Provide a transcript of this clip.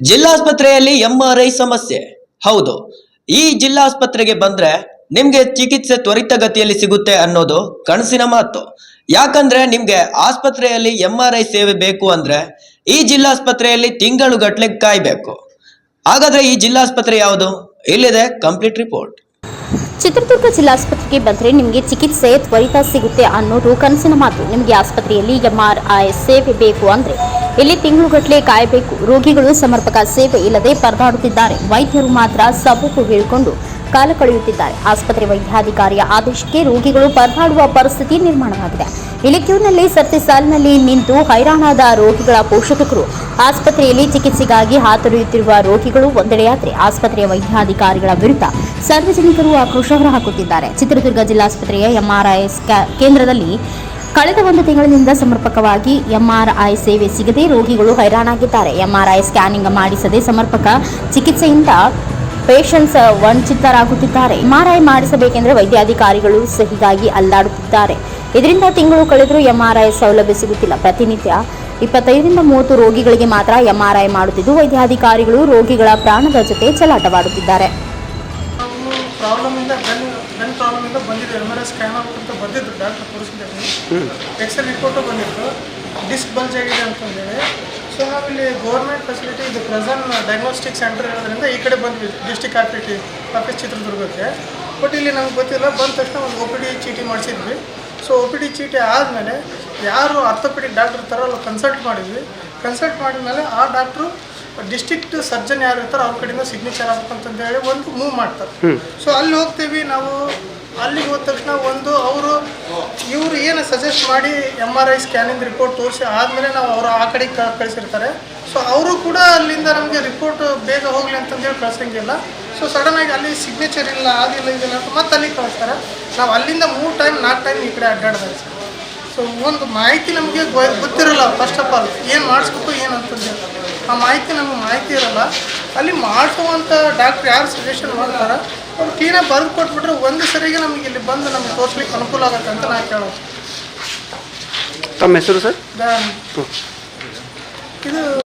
ಜಿಲ್ಲಾಸ್ಪತ್ರೆಯಲ್ಲಿ MRI ಸಮಸ್ಯೆ. ಹೌದು, ಈ ಜಿಲ್ಲಾಸ್ಪತ್ರೆಗೆ ಬಂದ್ರೆ ನಿಮ್ಗೆ ಚಿಕಿತ್ಸೆ ತ್ವರಿತಗತಿಯಲ್ಲಿ ಸಿಗುತ್ತೆ ಅನ್ನೋದು ಕನಸಿನ ಮಾತು. ಯಾಕಂದ್ರೆ ನಿಮ್ಗೆ ಆಸ್ಪತ್ರೆಯಲ್ಲಿ ಎಂಆರ್ಐ ಸೇವೆ ಬೇಕು ಅಂದ್ರೆ ಈ ಜಿಲ್ಲಾಸ್ಪತ್ರೆಯಲ್ಲಿ ತಿಂಗಳುಗಟ್ಲೆ ಕಾಯ್ಬೇಕು. ಹಾಗಾದ್ರೆ ಈ ಜಿಲ್ಲಾಸ್ಪತ್ರೆ ಯಾವುದು? ಇಲ್ಲಿದೆ ಕಂಪ್ಲೀಟ್ ರಿಪೋರ್ಟ್ ಚಿತ್ರದುರ್ಗ ಜಿಲ್ಲಾಸ್ಪತ್ರೆಗೆ ಬಂದರೆ ನಿಮಗೆ ಚಿಕಿತ್ಸೆ ತ್ವರಿತ ಸಿಗುತ್ತೆ ಅನ್ನೋದು ಕನಸಿನ ಮಾತು. ನಿಮಗೆ ಆಸ್ಪತ್ರೆಯಲ್ಲಿ ಎಂಆರ್ಐ ಸೇವೆ ಬೇಕು ಅಂದರೆ ಇಲ್ಲಿ ತಿಂಗಳುಗಟ್ಟಲೆ ಕಾಯಬೇಕು. ರೋಗಿಗಳು ಸಮರ್ಪಕ ಸೇವೆ ಇಲ್ಲದೆ ಪರದಾಡುತ್ತಿದ್ದಾರೆ. ವೈದ್ಯರು ಮಾತ್ರ ಸಬೂಕು ಹೇಳಿಕೊಂಡು ಕಾಲ ಕಳೆಯುತ್ತಿದ್ದಾರೆ. ಆಸ್ಪತ್ರೆ ವೈದ್ಯಾಧಿಕಾರಿಯ ಆದೇಶಕ್ಕೆ ರೋಗಿಗಳು ಪರದಾಡುವ ಪರಿಸ್ಥಿತಿ ನಿರ್ಮಾಣವಾಗಿದೆ. ಇಲ್ಲಿ ಕ್ಯೂನಲ್ಲಿ ಸರ್ತಿ ಸಾಲಿನಲ್ಲಿ ನಿಂತು ಹೈರಾಣಾದ ರೋಗಿಗಳ ಪೋಷಕರು ಆಸ್ಪತ್ರೆಯಲ್ಲಿ ಚಿಕಿತ್ಸೆಗಾಗಿ ಹಾತೊರೆಯುತ್ತಿರುವ ರೋಗಿಗಳು ಒಂದೆಡೆಯಾದರೆ ಆಸ್ಪತ್ರೆಯ ವೈದ್ಯಾಧಿಕಾರಿಗಳ ವಿರುದ್ಧ ಸಾರ್ವಜನಿಕರು ಆಕ್ರೋಶ ಹೊರಹಾಕುತ್ತಿದ್ದಾರೆ. ಚಿತ್ರದುರ್ಗ ಜಿಲ್ಲಾಸ್ಪತ್ರೆಯ ಎಂಆರ್ಐ ಕೇಂದ್ರದಲ್ಲಿ ಕಳೆದ ಒಂದು ತಿಂಗಳಿನಿಂದ ಸಮರ್ಪಕವಾಗಿ ಎಂಆರ್ಐ ಸೇವೆ ಸಿಗದೆ ರೋಗಿಗಳು ಹೈರಾಣಾಗಿದ್ದಾರೆ. ಎಂಆರ್ಐ ಸ್ಕ್ಯಾನಿಂಗ್ ಮಾಡಿಸದೆ ಸಮರ್ಪಕ ಚಿಕಿತ್ಸೆಯಿಂದ ಪೇಷಂಟ್ಸ್ ವಂಚಿತರಾಗುತ್ತಿದ್ದಾರೆ. ಎಂಆರ್ಐ ಮಾಡಿಸಬೇಕೆಂದರೆ ವೈದ್ಯಾಧಿಕಾರಿಗಳು ಸಹಿಗಾಗಿ ಅಲ್ಲಾಡುತ್ತಿದ್ದಾರೆ. ಇದರಿಂದ ತಿಂಗಳು ಕಳೆದರೂ ಎಂಆರ್ಐ ಸೌಲಭ್ಯ ಸಿಗುತ್ತಿಲ್ಲ. ಪ್ರತಿನಿತ್ಯ ಇಪ್ಪತ್ತೈದರಿಂದ ಮೂವತ್ತು ರೋಗಿಗಳಿಗೆ ಮಾತ್ರ ಎಂಆರ್ಐ ಮಾಡುತ್ತಿದ್ದು, ವೈದ್ಯಾಧಿಕಾರಿಗಳು ರೋಗಿಗಳ ಪ್ರಾಣದ ಜೊತೆ ಚೆಲ್ಲಾಟವಾಡುತ್ತಿದ್ದಾರೆ ನಾವು ಪ್ರಾಬ್ಲಮಿಂದ ಗನ್ ಬೆನ್ ಪ್ರಾಬ್ಲಮಿಂದ ಬಂದಿದ್ದು ಎಂ ಆರ್ ಐ ಸ್ಕ್ಯಾನ್ ಅಂತ ಬಂದಿದ್ದು ಡಾಕ್ಟರ್ ತೋರಿಸಿದ್ದೇವೆ ಎಕ್ಸ್ರೇ ರಿಪೋರ್ಟು ಬಂದಿತ್ತು. ಡಿಸ್ಕ್ ಬಲ್ಜ್ ಆಗಿದೆ ಅಂತಂದೇಳಿ ಸೊ ನಾವಿಲ್ಲಿ ಗೌರ್ಮೆಂಟ್ ಫೆಸಿಲಿಟಿ ಇದು ಪ್ರೆಸೆಂಟ್ ಡಯಾಗ್ನೋಸ್ಟಿಕ್ ಸೆಂಟರ್ ಇರೋದ್ರಿಂದ ಈ ಕಡೆ ಬಂದ್ವಿ. ಡಿಸ್ಟಿಕ್ ಆರ್ಪಿಟಿ ಆಫೀಸ್ ಚಿತ್ರದುರ್ಗಕ್ಕೆ. ಬಟ್ ಇಲ್ಲಿ ನಮ್ಗೆ ಗೊತ್ತಿಲ್ಲ. ಬಂದ ತಕ್ಷಣ ಒಂದು ಒ ಪಿ ಡಿ ಚೀಟಿ ಮಾಡಿಸಿದ್ವಿ. ಸೊ ಒ ಪಿ ಡಿ ಚೀಟಿ ಆದಮೇಲೆ ಯಾರು ಆರ್ಥೋಪೆಡಿಕ್ ಡಾಕ್ಟರ್ ಇರ್ತಾರೋ ಕನ್ಸಲ್ಟ್ ಮಾಡಿದ್ವಿ. ಕನ್ಸಲ್ಟ್ ಮಾಡಿದ್ಮೇಲೆ ಆ ಡಾಕ್ಟ್ರು ಡಿಸ್ಟ್ರಿಕ್ಟ್ ಸರ್ಜನ್ ಯಾರು ಇರ್ತಾರೋ ಅವ್ರ ಕಡೆಯಿಂದ ಸಿಗ್ನೇಚರ್ ಆಗ್ಬೇಕಂತಂದು ಹೇಳಿ ಒಂದು ಮೂವ್ ಮಾಡ್ತಾರೆ. ಸೊ ಅಲ್ಲಿ ಹೋಗ್ತೀವಿ ನಾವು ಅಲ್ಲಿಗೆ ಹೋದ ತಕ್ಷಣ ಒಂದು ಅವರು ಇವರು ಏನು ಸಜೆಸ್ಟ್ ಮಾಡಿ M R I scanning report ತೋರಿಸಿ ಆದಮೇಲೆ ನಾವು ಅವರು ಆ ಕಡೆಗೆ ಕಳಿಸಿರ್ತಾರೆ. ಸೊ ಅವರು ಕೂಡ ಅಲ್ಲಿಂದ ನಮಗೆ ರಿಪೋರ್ಟ್ ಬೇಗ ಹೋಗಲಿ ಅಂತಂದೇಳಿ ಕಳ್ಸಂಗಿಲ್ಲ. ಸೊ ಸಡನ್ನಾಗಿ ಅಲ್ಲಿ ಸಿಗ್ನೇಚರ್ ಇಲ್ಲ ಅದಿಲ್ಲ ಇದಿಲ್ಲ ಅಂತ ಮತ್ತೆ ಅಲ್ಲಿಗೆ ಕಳಿಸ್ತಾರೆ. ನಾವು ಅಲ್ಲಿಂದ ಮೂರು ಟೈಮ್ ನಾಲ್ಕು ಟೈಮ್ ಈ ಕಡೆ ಅಡ್ಡಾಡ್ತಾರೆ ಸರ್. ಸೊ ಒಂದು ಮಾಹಿತಿ ನಮಗೆ ಗೊತ್ತಿರಲ್ಲ ಫಸ್ಟ್ ಆಫ್ ಆಲ್ ಏನು ಮಾಡಿಸ್ಬೇಕು ಏನು ಅಂತಂದು ಆ ಮಾಹಿತಿ ನಮಗೆ ಮಾಹಿತಿ ಇರಲ್ಲ. ಅಲ್ಲಿ ಮಾಡಿಸುವಂಥ ಡಾಕ್ಟ್ರ್ ಯಾರು ಸಜೆಷನ್ ಮಾಡ್ತಾರೆ ಅವ್ರು ಕ್ಲೀನಾಗಿ ಬರೆದು ಕೊಟ್ಬಿಟ್ರೆ ಒಂದು ಸರಿಗೆ ನಮಗೆ ಇಲ್ಲಿ ಬಂದು ನಮಗೆ ತೋರಿಸ್ಲಿಕ್ಕೆ ಅನುಕೂಲ ಆಗುತ್ತೆ ಅಂತ ನಾನು ಕೇಳೋದು. ತಮ್ಮ ಹೆಸರು ಸರ್? ಇದು